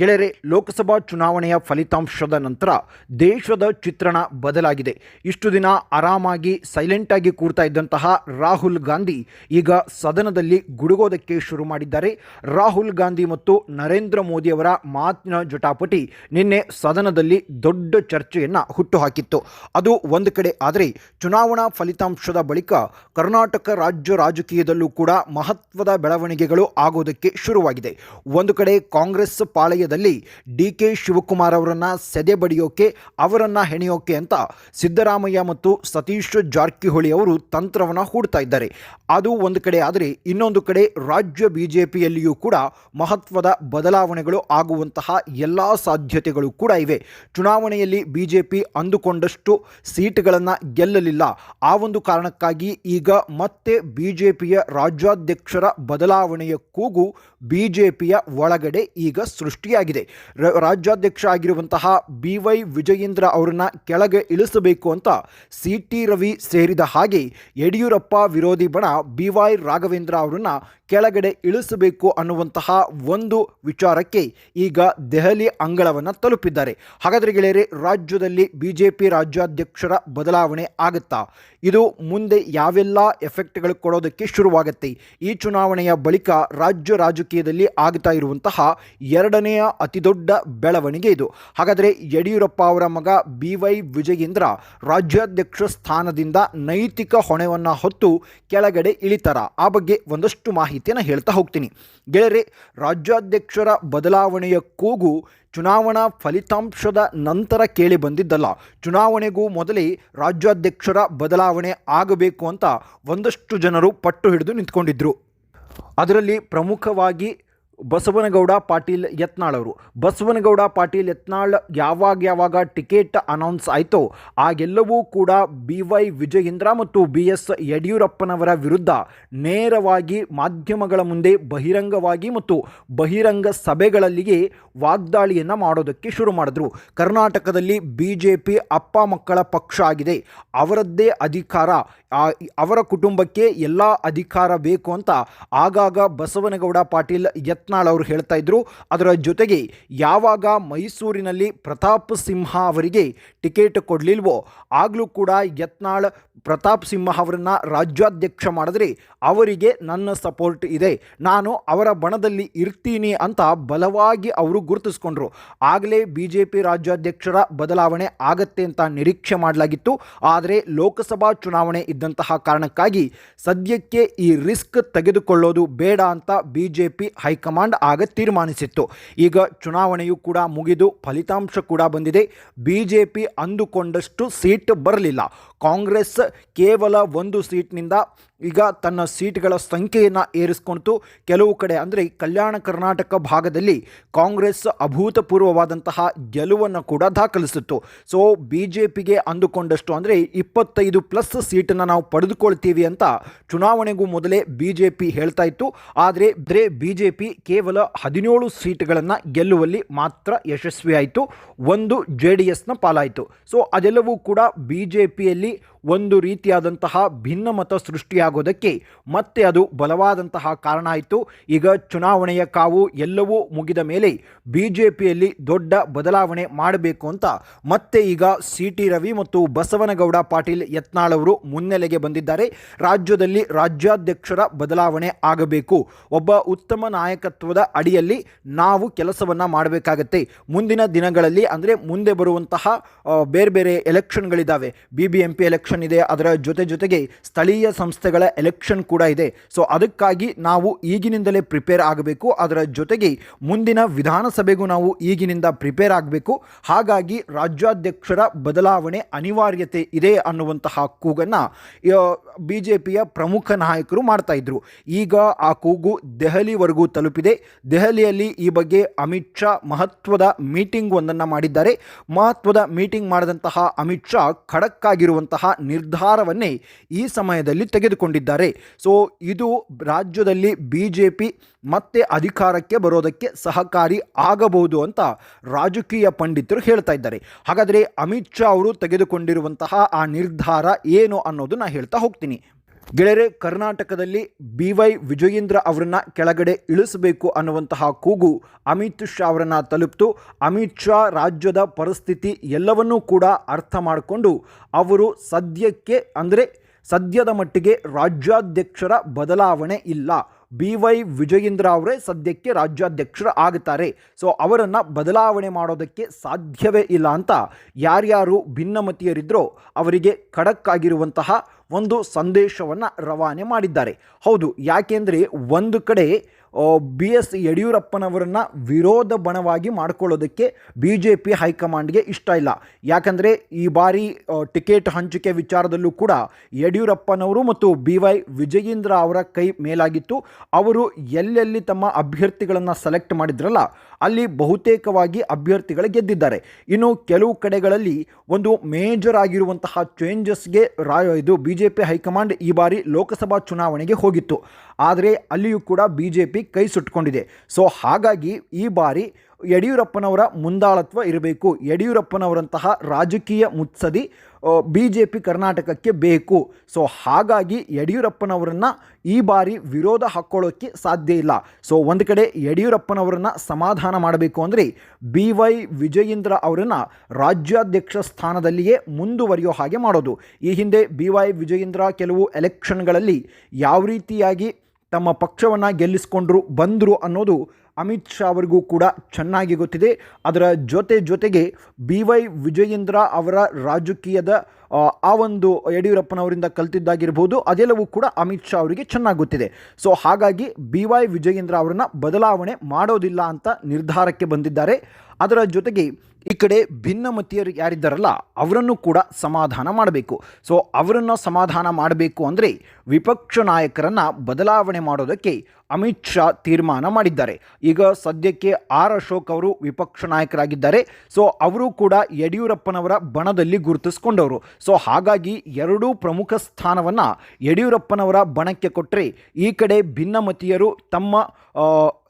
ಗೆಳೆಯರೆ, ಲೋಕಸಭಾ ಚುನಾವಣೆಯ ಫಲಿತಾಂಶದ ನಂತರ ದೇಶದ ಚಿತ್ರಣ ಬದಲಾಗಿದೆ. ಇಷ್ಟು ದಿನ ಆರಾಮಾಗಿ ಸೈಲೆಂಟಾಗಿ ಕೂರ್ತಾ ಇದ್ದಂತಹ ರಾಹುಲ್ ಗಾಂಧಿ ಈಗ ಸದನದಲ್ಲಿ ಗುಡುಗೋದಕ್ಕೆ ಶುರು ಮಾಡಿದ್ದಾರೆ. ರಾಹುಲ್ ಗಾಂಧಿ ಮತ್ತು ನರೇಂದ್ರ ಮೋದಿಯವರ ಮಾತಿನ ಜಟಾಪಟಿ ನಿನ್ನೆ ಸದನದಲ್ಲಿ ದೊಡ್ಡ ಚರ್ಚೆಯನ್ನು ಹುಟ್ಟುಹಾಕಿತ್ತು. ಅದು ಒಂದು ಕಡೆ ಆದರೆ ಚುನಾವಣಾ ಫಲಿತಾಂಶದ ಬಳಿಕ ಕರ್ನಾಟಕ ರಾಜ್ಯ ರಾಜಕೀಯದಲ್ಲೂ ಕೂಡ ಮಹತ್ವದ ಬೆಳವಣಿಗೆಗಳು ಆಗೋದಕ್ಕೆ ಶುರುವಾಗಿದೆ. ಒಂದು ಕಡೆ ಕಾಂಗ್ರೆಸ್ ಪಾಳೆಯದಲ್ಲಿ ಡಿ ಕೆ ಶಿವಕುಮಾರ್ ಅವರನ್ನು ಸೆದೆ ಬಡಿಯೋಕೆ, ಅವರನ್ನು ಹೆಣೆಯೋಕೆ ಅಂತ ಸಿದ್ದರಾಮಯ್ಯ ಮತ್ತು ಸತೀಶ್ ಜಾರಕಿಹೊಳಿ ಅವರು ತಂತ್ರವನ್ನು ಹೂಡ್ತಾ ಇದ್ದಾರೆ. ಅದು ಒಂದು ಕಡೆ ಆದರೆ ಇನ್ನೊಂದು ಕಡೆ ರಾಜ್ಯ ಬಿಜೆಪಿಯಲ್ಲಿಯೂ ಕೂಡ ಮಹತ್ವದ ಬದಲಾವಣೆಗಳು ಆಗುವಂತಹ ಎಲ್ಲ ಸಾಧ್ಯತೆಗಳು ಕೂಡ ಇವೆ. ಚುನಾವಣೆಯಲ್ಲಿ ಬಿಜೆಪಿ ಅಂದುಕೊಂಡಷ್ಟು ಸೀಟ್ಗಳನ್ನು ಗೆಲ್ಲಲಿಲ್ಲ. ಆ ಒಂದು ಕಾರಣಕ್ಕಾಗಿ ಈಗ ಮತ್ತೆ ಬಿಜೆಪಿಯ ರಾಜ್ಯಾಧ್ಯಕ್ಷರ ಬದಲಾವಣೆಯ ಕೂಗು ಬಿಜೆಪಿಯ ಒಳಗಡೆ ಈಗ ಸೃಷ್ಟಿಯಾಗಿದೆ. ರ- ರಾಜ್ಯಾಧ್ಯಕ್ಷ ಆಗಿರುವಂತಹ ಬಿವೈ ವಿಜಯೇಂದ್ರ ಅವರನ್ನ ಕೆಳಗೆ ಇಳಿಸಬೇಕು ಅಂತ ಸಿ ಟಿ ರವಿ ಸೇರಿದ ಹಾಗೆ ಯಡಿಯೂರಪ್ಪ ವಿರೋಧಿ ಬಣ ಬಿವೈ ರಾಘವೇಂದ್ರ ಅವರನ್ನ ಕೆಳಗಡೆ ಇಳಿಸಬೇಕು ಅನ್ನುವಂತಹ ಒಂದು ವಿಚಾರಕ್ಕೆ ಈಗ ದೆಹಲಿ ಅಂಗಳವನ್ನು ತಲುಪಿದ್ದಾರೆ. ಹಾಗಾದರೆ ಗೆಳೆಯರೆ, ರಾಜ್ಯದಲ್ಲಿ ಬಿಜೆಪಿ ರಾಜ್ಯಾಧ್ಯಕ್ಷರ ಬದಲಾವಣೆ ಆಗುತ್ತಾ? ಇದು ಮುಂದೆ ಯಾವೆಲ್ಲ ಎಫೆಕ್ಟ್ಗಳು ಕೊಡೋದಕ್ಕೆ ಶುರುವಾಗುತ್ತೆ? ಈ ಚುನಾವಣೆಯ ಬಳಿಕ ರಾಜ್ಯ ರಾಜಕೀಯದಲ್ಲಿ ಆಗ್ತಾ ಇರುವಂತಹ ಎರಡನೆಯ ಅತಿದೊಡ್ಡ ಬೆಳವಣಿಗೆ ಇದು. ಹಾಗಾದರೆ ಯಡಿಯೂರಪ್ಪ ಅವರ ಮಗ ಬಿ ವೈ ವಿಜಯೇಂದ್ರ ರಾಜ್ಯಾಧ್ಯಕ್ಷ ಸ್ಥಾನದಿಂದ ನೈತಿಕ ಹೊಣೆಯನ್ನು ಹೊತ್ತು ಕೆಳಗಡೆ ಇಳಿತಾರ? ಆ ಬಗ್ಗೆ ಒಂದಷ್ಟು ಮಾಹಿತಿಯನ್ನು ಹೇಳ್ತಾ ಹೋಗ್ತೀನಿ. ಗೆಳೆಯರೆ, ರಾಜ್ಯಾಧ್ಯಕ್ಷರ ಬದಲಾವಣೆಯ ಕೂಗು ಚುನಾವಣಾ ಫಲಿತಾಂಶದ ನಂತರ ಕೇಳಿ ಬಂದಿದ್ದಲ್ಲ. ಚುನಾವಣೆಗೂ ಮೊದಲೇ ರಾಜ್ಯಾಧ್ಯಕ್ಷರ ಬದಲಾವಣೆ ಆಗಬೇಕು ಅಂತ ಒಂದಷ್ಟು ಜನರು ಪಟ್ಟು ಹಿಡಿದು ನಿಂತ್ಕೊಂಡಿದ್ದರು ಅದರಲ್ಲಿ ಪ್ರಮುಖವಾಗಿ ಬಸವನಗೌಡ ಪಾಟೀಲ್ ಯತ್ನಾಳ್ ಅವರು. ಬಸವನಗೌಡ ಪಾಟೀಲ್ ಯತ್ನಾಳ್ ಯಾವಾಗ ಯಾವಾಗ ಟಿಕೆಟ್ ಅನೌನ್ಸ್ ಆಯಿತೋ ಆಗೆಲ್ಲವೂ ಕೂಡ ಬಿ ವೈ ವಿಜಯೇಂದ್ರ ಮತ್ತು ಬಿ ಎಸ್ ಯಡಿಯೂರಪ್ಪನವರ ವಿರುದ್ಧ ನೇರವಾಗಿ ಮಾಧ್ಯಮಗಳ ಮುಂದೆ ಬಹಿರಂಗವಾಗಿ ಮತ್ತು ಬಹಿರಂಗ ಸಭೆಗಳಲ್ಲಿಯೇ ವಾಗ್ದಾಳಿಯನ್ನು ಮಾಡೋದಕ್ಕೆ ಶುರು ಮಾಡಿದ್ರು. ಕರ್ನಾಟಕದಲ್ಲಿ ಬಿ ಜೆ ಪಿ ಅಪ್ಪ ಮಕ್ಕಳ ಪಕ್ಷ ಆಗಿದೆ. ಅವರದ್ದೇ ಅಧಿಕಾರ. ಅವರ ಕುಟುಂಬಕ್ಕೆ ಎಲ್ಲ ಅಧಿಕಾರ ಬೇಕು ಅಂತ ಆಗಾಗ ಬಸವನಗೌಡ ಪಾಟೀಲ್ ಯತ್ನಾಳ್ ಅವರು ಹೇಳ್ತಾ ಇದ್ರು. ಅದರ ಜೊತೆಗೆ ಯಾವಾಗ ಮೈಸೂರಿನಲ್ಲಿ ಪ್ರತಾಪ್ ಸಿಂಹ ಅವರಿಗೆ ಟಿಕೆಟ್ ಕೊಡಲಿಲ್ವೋ ಆಗಲೂ ಕೂಡ ಯತ್ನಾಳ್ ಪ್ರತಾಪ್ ಸಿಂಹ ಅವರನ್ನು ರಾಜ್ಯಾಧ್ಯಕ್ಷ ಮಾಡಿದ್ರೆ ಅವರಿಗೆ ನನ್ನ ಸಪೋರ್ಟ್ ಇದೆ. ನಾನು ಅವರ ಬಣದಲ್ಲಿ ಇರ್ತೀನಿ ಅಂತ ಬಲವಾಗಿ ಅವರು ಗುರುತಿಸ್ಕೊಂಡ್ರು. ಆಗಲೇ ಬಿ ಜೆ ಪಿ ರಾಜ್ಯಾಧ್ಯಕ್ಷರ ಬದಲಾವಣೆ ಆಗತ್ತೆ ಅಂತ ನಿರೀಕ್ಷೆ ಮಾಡಲಾಗಿತ್ತು. ಆದರೆ ಲೋಕಸಭಾ ಚುನಾವಣೆ ಇದ್ದಂತಹ ಕಾರಣಕ್ಕಾಗಿ ಸದ್ಯಕ್ಕೆ ಈ ರಿಸ್ಕ್ ತೆಗೆದುಕೊಳ್ಳೋದು ಬೇಡ ಅಂತ ಬಿ ಜೆ ಪಿ ಹೈಕಮಾಂಡ್ ಆಗ ತೀರ್ಮಾನಿಸಿತ್ತು. ಈಗ ಚುನಾವಣೆಯು ಕೂಡ ಮುಗಿದು ಫಲಿತಾಂಶ ಕೂಡ ಬಂದಿದೆ. ಬಿ ಜೆ ಪಿ ಅಂದುಕೊಂಡಷ್ಟು ಸೀಟ್ ಬರಲಿಲ್ಲ. ಕಾಂಗ್ರೆಸ್ ಕೇವಲ ಒಂದು ಸೀಟ್ನಿಂದ ಈಗ ತನ್ನ ಸೀಟ್ಗಳ ಸಂಖ್ಯೆಯನ್ನು ಏರಿಸ್ಕೊಳ್ತು ಕೆಲವು ಕಡೆ ಅಂದರೆ ಕಲ್ಯಾಣ ಕರ್ನಾಟಕ ಭಾಗದಲ್ಲಿ ಕಾಂಗ್ರೆಸ್ ಅಭೂತಪೂರ್ವವಾದಂತಹ ಗೆಲುವನ್ನು ಕೂಡ ದಾಖಲಿಸಿತ್ತು. ಸೊ ಬಿ ಜೆ ಪಿಗೆ ಅಂದುಕೊಂಡಷ್ಟು ಅಂದರೆ ಇಪ್ಪತ್ತೈದು ಪ್ಲಸ್ ಸೀಟನ್ನು ನಾವು ಪಡೆದುಕೊಳ್ತೀವಿ ಅಂತ ಚುನಾವಣೆಗೂ ಮೊದಲೇ ಬಿ ಜೆ ಪಿ ಹೇಳ್ತಾ ಇತ್ತು. ಆದರೆ ಬ್ರೆ ಬಿ ಜೆ ಪಿ ಕೇವಲ ಹದಿನೇಳು ಸೀಟ್ಗಳನ್ನು ಗೆಲ್ಲುವಲ್ಲಿ ಮಾತ್ರ ಯಶಸ್ವಿಯಾಯಿತು. ಒಂದು ಜೆ ಡಿ ಎಸ್ನ ಪಾಲಾಯಿತು. ಸೊ ಅದೆಲ್ಲವೂ ಕೂಡ ಬಿ ಜೆ ಪಿಯಲ್ಲಿ ಒಂದು ರೀತಿಯಾದಂತಹ ಭಿನ್ನಮತ ಸೃಷ್ಟಿಯಾಗೋದಕ್ಕೆ ಮತ್ತೆ ಅದು ಬಲವಾದಂತಹ ಕಾರಣ ಆಯಿತು. ಈಗ ಚುನಾವಣೆಯ ಕಾವು ಎಲ್ಲವೂ ಮುಗಿದ ಮೇಲೆ ಬಿ ಜೆ ದೊಡ್ಡ ಬದಲಾವಣೆ ಮಾಡಬೇಕು ಅಂತ ಮತ್ತೆ ಈಗ ಸಿ ಟಿ ರವಿ ಮತ್ತು ಬಸವನಗೌಡ ಪಾಟೀಲ್ ಯತ್ನಾಳ್ ಅವರು ಮುನ್ನೆಲೆಗೆ ಬಂದಿದ್ದಾರೆ. ರಾಜ್ಯದಲ್ಲಿ ರಾಜ್ಯಾಧ್ಯಕ್ಷರ ಬದಲಾವಣೆ ಆಗಬೇಕು. ಒಬ್ಬ ಉತ್ತಮ ನಾಯಕತ್ವದ ಅಡಿಯಲ್ಲಿ ನಾವು ಕೆಲಸವನ್ನು ಮಾಡಬೇಕಾಗತ್ತೆ. ಮುಂದಿನ ದಿನಗಳಲ್ಲಿ ಅಂದರೆ ಮುಂದೆ ಬರುವಂತಹ ಬೇರೆ ಬೇರೆ ಎಲೆಕ್ಷನ್ಗಳಿದ್ದಾವೆ B B M P election ಇದೆ. ಅದರ ಜೊತೆ ಜೊತೆಗೆ ಸ್ಥಳೀಯ ಸಂಸ್ಥೆಗಳ ಎಲೆಕ್ಷನ್ ಕೂಡ ಇದೆ. ಸೊ ಅದಕ್ಕಾಗಿ ನಾವು ಈಗಿನಿಂದಲೇ ಪ್ರಿಪೇರ್ ಆಗಬೇಕು. ಅದರ ಜೊತೆಗೆ ಮುಂದಿನ ವಿಧಾನಸಭೆಗೂ ನಾವು ಈಗಿನಿಂದ ಪ್ರಿಪೇರ್ ಆಗಬೇಕು. ಹಾಗಾಗಿ ರಾಜ್ಯಾಧ್ಯಕ್ಷರ ಬದಲಾವಣೆ ಅನಿವಾರ್ಯತೆ ಇದೆ ಅನ್ನುವಂತಹ ಕೂಗನ್ನು ಬಿ ಜೆ ಪಿಯ ಪ್ರಮುಖ ನಾಯಕರು ಮಾಡ್ತಾ ಇದ್ರು. ಈಗ ಆ ಕೂಗು ದೆಹಲಿವರೆಗೂ ತಲುಪಿದೆ. ದೆಹಲಿಯಲ್ಲಿ ಈ ಬಗ್ಗೆ ಅಮಿತ್ ಶಾ ಮಹತ್ವದ ಮೀಟಿಂಗ್ ಒಂದನ್ನು ಮಾಡಿದ್ದಾರೆ. ಮಹತ್ವದ ಮೀಟಿಂಗ್ ಮಾಡಿದಂತಹ ಅಮಿತ್ ಶಾ ಖಡಕ್ ನಿರ್ಧಾರವನ್ನೇ ಈ ಸಮಯದಲ್ಲಿ ತೆಗೆದುಕೊಂಡಿದ್ದಾರೆ. ಸೊ ಇದು ರಾಜ್ಯದಲ್ಲಿ ಬಿ ಜೆ ಪಿ ಮತ್ತೆ ಅಧಿಕಾರಕ್ಕೆ ಬರೋದಕ್ಕೆ ಸಹಕಾರಿ ಆಗಬಹುದು ಅಂತ ರಾಜಕೀಯ ಪಂಡಿತರು ಹೇಳ್ತಾ ಇದ್ದಾರೆ. ಹಾಗಾದರೆ ಅಮಿತ್ ಶಾ ಅವರು ತೆಗೆದುಕೊಂಡಿರುವಂತಹ ಆ ನಿರ್ಧಾರ ಏನು ಅನ್ನೋದು ನಾನು ಹೇಳ್ತಾ ಹೋಗ್ತೀನಿ. ಗೆಳೆಯರೆ, ಕರ್ನಾಟಕದಲ್ಲಿ ಬಿ ವೈ ವಿಜಯೇಂದ್ರ ಅವರನ್ನ ಕೆಳಗಡೆ ಇಳಿಸಬೇಕು ಅನ್ನುವಂತಹ ಕೂಗು ಅಮಿತ್ ಶಾ ಅವರನ್ನ ತಲುಪಿತು. ಅಮಿತ್ ಶಾ ರಾಜ್ಯದ ಪರಿಸ್ಥಿತಿ ಎಲ್ಲವನ್ನೂ ಕೂಡ ಅರ್ಥ ಮಾಡಿಕೊಂಡು ಅವರು ಸದ್ಯಕ್ಕೆ ಅಂದರೆ ಸದ್ಯದ ಮಟ್ಟಿಗೆ ರಾಜ್ಯಾಧ್ಯಕ್ಷರ ಬದಲಾವಣೆ ಇಲ್ಲ. ಬಿ ವೈ ವಿಜಯೇಂದ್ರ ಅವರೇ ಸದ್ಯಕ್ಕೆ ರಾಜ್ಯಾಧ್ಯಕ್ಷರು ಆಗುತ್ತಾರೆ ಸೊ, ಅವರನ್ನು ಬದಲಾವಣೆ ಮಾಡೋದಕ್ಕೆ ಸಾಧ್ಯವೇ ಇಲ್ಲ ಅಂತ ಯಾರ್ಯಾರು ಭಿನ್ನಮತೀಯರಿದ್ದರೋ ಅವರಿಗೆ ಖಡಕ್ ಆಗಿರುವಂತಹ ಒಂದು ಸಂದೇಶವನ್ನು ರವಾನೆ ಮಾಡಿದ್ದಾರೆ. ಹೌದು, ಯಾಕೆಂದರೆ ಒಂದು ಕಡೆ ಬಿ ಎಸ್ ಯಡಿಯೂರಪ್ಪನವರನ್ನು ವಿರೋಧ ಬಣವಾಗಿ ಮಾಡಿಕೊಳ್ಳೋದಕ್ಕೆ ಬಿ ಜೆ ಪಿ ಹೈಕಮಾಂಡ್ಗೆ ಇಷ್ಟ ಇಲ್ಲ. ಯಾಕಂದರೆ ಈ ಬಾರಿ ಟಿಕೆಟ್ ಹಂಚಿಕೆ ವಿಚಾರದಲ್ಲೂ ಕೂಡ ಯಡಿಯೂರಪ್ಪನವರು ಮತ್ತು ಬಿ ವೈ ವಿಜಯೇಂದ್ರ ಅವರ ಕೈ ಮೇಲಾಗಿತ್ತು. ಅವರು ಎಲ್ಲೆಲ್ಲಿ ತಮ್ಮ ಅಭ್ಯರ್ಥಿಗಳನ್ನು ಸೆಲೆಕ್ಟ್ ಮಾಡಿದ್ರಲ್ಲ ಅಲ್ಲಿ ಬಹುತೇಕವಾಗಿ ಅಭ್ಯರ್ಥಿಗಳು ಗೆದ್ದಿದ್ದಾರೆ. ಇನ್ನು ಕೆಲವು ಕಡೆಗಳಲ್ಲಿ ಒಂದು ಮೇಜರ್ ಆಗಿರುವಂತಹ ಚೇಂಜಸ್ಗೆ ರಾ ಇದು ಬಿ ಜೆ ಪಿ ಹೈಕಮಾಂಡ್ ಈ ಬಾರಿ ಲೋಕಸಭಾ ಚುನಾವಣೆಗೆ ಹೋಗಿತ್ತು. ಆದರೆ ಅಲ್ಲಿಯೂ ಕೂಡ ಬಿ ಜೆ ಪಿ ಕೈ ಸುಟ್ಕೊಂಡಿದೆ. ಸೊ ಹಾಗಾಗಿ ಈ ಬಾರಿ ಯಡಿಯೂರಪ್ಪನವರ ಮುಂದಾಳತ್ವ ಇರಬೇಕು. ಯಡಿಯೂರಪ್ಪನವರಂತಹ ರಾಜಕೀಯ ಮುತ್ಸದಿ ಬಿ ಜೆ ಪಿ ಕರ್ನಾಟಕಕ್ಕೆ ಬೇಕು. ಸೊ ಹಾಗಾಗಿ ಯಡಿಯೂರಪ್ಪನವರನ್ನು ಈ ಬಾರಿ ವಿರೋಧ ಹಾಕ್ಕೊಳ್ಳೋಕ್ಕೆ ಸಾಧ್ಯ ಇಲ್ಲ. ಸೊ ಒಂದು ಕಡೆ ಯಡಿಯೂರಪ್ಪನವರನ್ನು ಸಮಾಧಾನ ಮಾಡಬೇಕು ಅಂದರೆ ಬಿ ವೈ ವಿಜಯೇಂದ್ರ ಅವರನ್ನು ರಾಜ್ಯಾಧ್ಯಕ್ಷ ಸ್ಥಾನದಲ್ಲಿಯೇ ಮುಂದುವರಿಯೋ ಹಾಗೆ ಮಾಡೋದು. ಈ ಹಿಂದೆ ಬಿ ವೈ ವಿಜಯೇಂದ್ರ ಕೆಲವು ಎಲೆಕ್ಷನ್ಗಳಲ್ಲಿ ಯಾವ ರೀತಿಯಾಗಿ ತಮ್ಮ ಪಕ್ಷವನ್ನು ಗೆಲ್ಲಿಸ್ಕೊಂಡ್ರು, ಬಂದರು ಅನ್ನೋದು ಅಮಿತ್ ಶಾ ಅವರಿಗೂ ಕೂಡ ಚೆನ್ನಾಗಿ ಗೊತ್ತಿದೆ. ಅದರ ಜೊತೆ ಜೊತೆಗೆ ಬಿ ವೈ ವಿಜಯೇಂದ್ರ ಅವರ ರಾಜಕೀಯದ ಆ, ಒಂದು ಯಡಿಯೂರಪ್ಪನವರಿಂದ ಕಲ್ತಿದ್ದಾಗಿರ್ಬೋದು ಅದೆಲ್ಲವೂ ಕೂಡ ಅಮಿತ್ ಶಾ ಅವರಿಗೆ ಚೆನ್ನಾಗಿ ಗೊತ್ತಿದೆ. ಸೊ ಹಾಗಾಗಿ ಬಿ ವೈ ವಿಜಯೇಂದ್ರ ಅವರನ್ನು ಬದಲಾವಣೆ ಮಾಡೋದಿಲ್ಲ ಅಂತ ನಿರ್ಧಾರಕ್ಕೆ ಬಂದಿದ್ದಾರೆ. ಅದರ ಜೊತೆಗೆ ಈ ಕಡೆ ಭಿನ್ನಮತೀಯರು ಯಾರಿದ್ದಾರಲ್ಲ ಅವರನ್ನು ಕೂಡ ಸಮಾಧಾನ ಮಾಡಬೇಕು. ಸೊ ಅವರನ್ನು ಸಮಾಧಾನ ಮಾಡಬೇಕು ಅಂದರೆ ವಿಪಕ್ಷ ನಾಯಕರನ್ನು ಬದಲಾವಣೆ ಮಾಡೋದಕ್ಕೆ ಅಮಿತ್ ಶಾ ತೀರ್ಮಾನ ಮಾಡಿದ್ದಾರೆ. ಈಗ ಸದ್ಯಕ್ಕೆ ಆರ್ ಅಶೋಕ್ ಅವರು ವಿಪಕ್ಷ ನಾಯಕರಾಗಿದ್ದಾರೆ. ಸೊ, ಅವರು ಕೂಡ ಯಡಿಯೂರಪ್ಪನವರ ಬಣದಲ್ಲಿ ಗುರುತಿಸ್ಕೊಂಡವರು. ಸೊ, ಹಾಗಾಗಿ ಎರಡೂ ಪ್ರಮುಖ ಸ್ಥಾನವನ್ನು ಯಡಿಯೂರಪ್ಪನವರ ಬಣಕ್ಕೆ ಕೊಟ್ಟರೆ ಈ ಕಡೆ ಭಿನ್ನಮತೀಯರು ತಮ್ಮ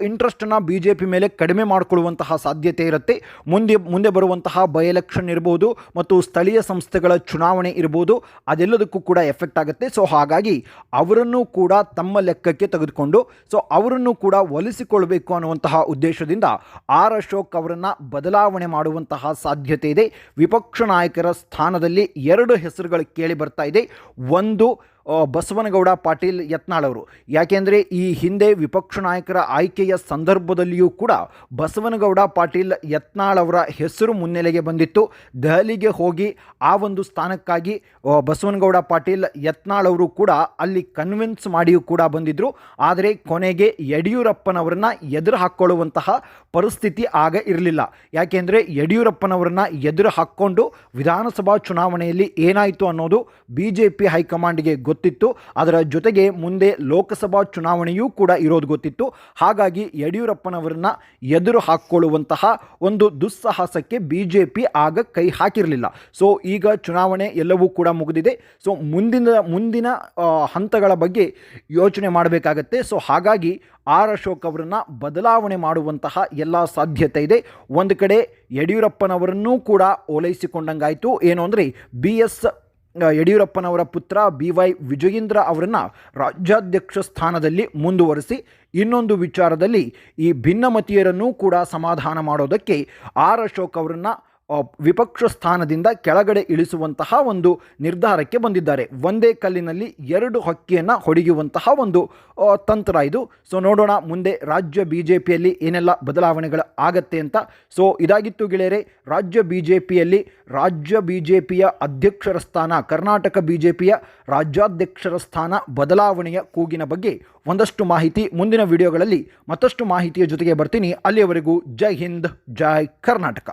ಇಂಟ್ರೆಸ್ಟನ್ನು ಬಿ ಜೆ ಪಿ ಮೇಲೆ ಕಡಿಮೆ ಮಾಡಿಕೊಳ್ಳುವಂತಹ ಸಾಧ್ಯತೆ ಇರುತ್ತೆ. ಮುಂದೆ ಮುಂದೆ ಬರುವಂತಹ ಬೈ ಎಲೆಕ್ಷನ್ ಇರ್ಬೋದು ಮತ್ತು ಸ್ಥಳೀಯ ಸಂಸ್ಥೆಗಳ ಚುನಾವಣೆ ಇರ್ಬೋದು, ಅದೆಲ್ಲದಕ್ಕೂ ಕೂಡ ಎಫೆಕ್ಟ್ ಆಗುತ್ತೆ. ಸೊ, ಹಾಗಾಗಿ ಅವರನ್ನು ಕೂಡ ತಮ್ಮ ಲೆಕ್ಕಕ್ಕೆ ತೆಗೆದುಕೊಂಡು ಸೊ ಅವರನ್ನು ಕೂಡ ಒಲಿಸಿಕೊಳ್ಳಬೇಕು ಅನ್ನುವಂತಹ ಉದ್ದೇಶದಿಂದ ಆರ್ ಅಶೋಕ್ ಅವರನ್ನು ಬದಲಾವಣೆ ಮಾಡುವಂತಹ ಸಾಧ್ಯತೆ ಇದೆ. ವಿಪಕ್ಷ ನಾಯಕರ ಸ್ಥಾನದಲ್ಲಿ ಎರಡು ಹೆಸರುಗಳು ಕೇಳಿ ಬರ್ತಾ ಇದೆ. ಒಂದು ಬಸವನಗೌಡ ಪಾಟೀಲ್ ಯತ್ನಾಳ್ ಅವರು ಯಾಕೆಂದರೆ ಈ ಹಿಂದೆ ವಿಪಕ್ಷ ನಾಯಕರ ಆಯ್ಕೆಯ ಸಂದರ್ಭದಲ್ಲಿಯೂ ಕೂಡ ಬಸವನಗೌಡ ಪಾಟೀಲ್ ಯತ್ನಾಳ್ ಅವರ ಹೆಸರು ಮುನ್ನೆಲೆಗೆ ಬಂದಿತ್ತು. ದೆಹಲಿಗೆ ಹೋಗಿ ಆ ಒಂದು ಸ್ಥಾನಕ್ಕಾಗಿ ಬಸವನಗೌಡ ಪಾಟೀಲ್ ಯತ್ನಾಳ್ ಅವರು ಕೂಡ ಅಲ್ಲಿ ಕನ್ವಿನ್ಸ್ ಮಾಡಿಯೂ ಕೂಡ ಬಂದಿದ್ದರು ಆದರೆ ಕೊನೆಗೆ ಯಡಿಯೂರಪ್ಪನವರನ್ನ ಎದುರು ಹಾಕ್ಕೊಳ್ಳುವಂತಹ ಪರಿಸ್ಥಿತಿ ಆಗ ಇರಲಿಲ್ಲ. ಯಾಕೆಂದರೆ ಯಡಿಯೂರಪ್ಪನವರನ್ನ ಎದುರು ಹಾಕ್ಕೊಂಡು ವಿಧಾನಸಭಾ ಚುನಾವಣೆಯಲ್ಲಿ ಏನಾಯಿತು ಅನ್ನೋದು ಬಿ ಜೆ ಪಿ ಹೈಕಮಾಂಡ್ಗೆ ಗೊತ್ತಿತ್ತು. ಅದರ ಜೊತೆಗೆ ಮುಂದೆ ಲೋಕಸಭಾ ಚುನಾವಣೆಯೂ ಕೂಡ ಇರೋದು ಗೊತ್ತಿತ್ತು. ಹಾಗಾಗಿ ಯಡಿಯೂರಪ್ಪನವರನ್ನ ಎದುರು ಹಾಕ್ಕೊಳ್ಳುವಂತಹ ಒಂದು ದುಸ್ಸಾಹಸಕ್ಕೆ ಬಿ ಜೆ ಪಿ ಆಗ ಕೈ ಹಾಕಿರಲಿಲ್ಲ. ಸೊ ಈಗ ಚುನಾವಣೆ ಎಲ್ಲವೂ ಕೂಡ ಮುಗಿದಿದೆ. ಸೊ ಮುಂದಿನ ಮುಂದಿನ ಹಂತಗಳ ಬಗ್ಗೆ ಯೋಚನೆ ಮಾಡಬೇಕಾಗತ್ತೆ. ಸೊ ಹಾಗಾಗಿ ಆರ್ ಅಶೋಕ್ ಅವರನ್ನು ಬದಲಾವಣೆ ಮಾಡುವಂತಹ ಎಲ್ಲ ಸಾಧ್ಯತೆ ಇದೆ. ಒಂದು ಕಡೆ ಯಡಿಯೂರಪ್ಪನವರನ್ನೂ ಕೂಡ ಓಲೈಸಿಕೊಂಡಂಗಾಯಿತು. ಏನು ಅಂದರೆ, ಬಿ ಎಸ್ ಯಡಿಯೂರಪ್ಪನವರ ಪುತ್ರ ಬಿ ವೈ ವಿಜಯೇಂದ್ರ ಅವರನ್ನು ರಾಜ್ಯಾಧ್ಯಕ್ಷ ಸ್ಥಾನದಲ್ಲಿ ಮುಂದುವರಿಸಿ ಇನ್ನೊಂದು ವಿಚಾರದಲ್ಲಿ ಈ ಭಿನ್ನಮತೀಯರನ್ನೂ ಕೂಡ ಸಮಾಧಾನ ಮಾಡೋದಕ್ಕೆ ಆರ್ ಅಶೋಕ್ ಅವರನ್ನು ವಿಪಕ್ಷ ಸ್ಥಾನದಿಂದ ಕೆಳಗಡೆ ಇಳಿಸುವಂತಹ ಒಂದು ನಿರ್ಧಾರಕ್ಕೆ ಬಂದಿದ್ದಾರೆ. ಒಂದೇ ಕಲ್ಲಿನಲ್ಲಿ ಎರಡು ಹಕ್ಕಿಯನ್ನು ಹೊಡೆಯುವಂತಹ ಒಂದು ತಂತ್ರ ಇದು. ಸೊ ನೋಡೋಣ ಮುಂದೆ ರಾಜ್ಯ ಬಿ ಜೆ ಪಿಯಲ್ಲಿ ಏನೆಲ್ಲ ಬದಲಾವಣೆಗಳು ಆಗತ್ತೆ ಅಂತ. ಸೊ ಇದಾಗಿತ್ತು ಗೆಳೆಯರೆ, ರಾಜ್ಯ ಬಿ ಜೆ ಪಿಯಲ್ಲಿ ರಾಜ್ಯ ಬಿ ಜೆ ಪಿಯ ಅಧ್ಯಕ್ಷರ ಸ್ಥಾನ, ಕರ್ನಾಟಕ ಬಿ ಜೆ ಪಿಯ ರಾಜ್ಯಾಧ್ಯಕ್ಷರ ಸ್ಥಾನ ಬದಲಾವಣೆಯ ಕೂಗಿನ ಬಗ್ಗೆ ಒಂದಷ್ಟು ಮಾಹಿತಿ ಮುಂದಿನ ವಿಡಿಯೋಗಳಲ್ಲಿ ಮತ್ತಷ್ಟು ಮಾಹಿತಿಯ ಜೊತೆಗೆ ಬರ್ತೀನಿ. ಅಲ್ಲಿಯವರೆಗೂ ಜೈ ಹಿಂದ್, ಜೈ ಕರ್ನಾಟಕ.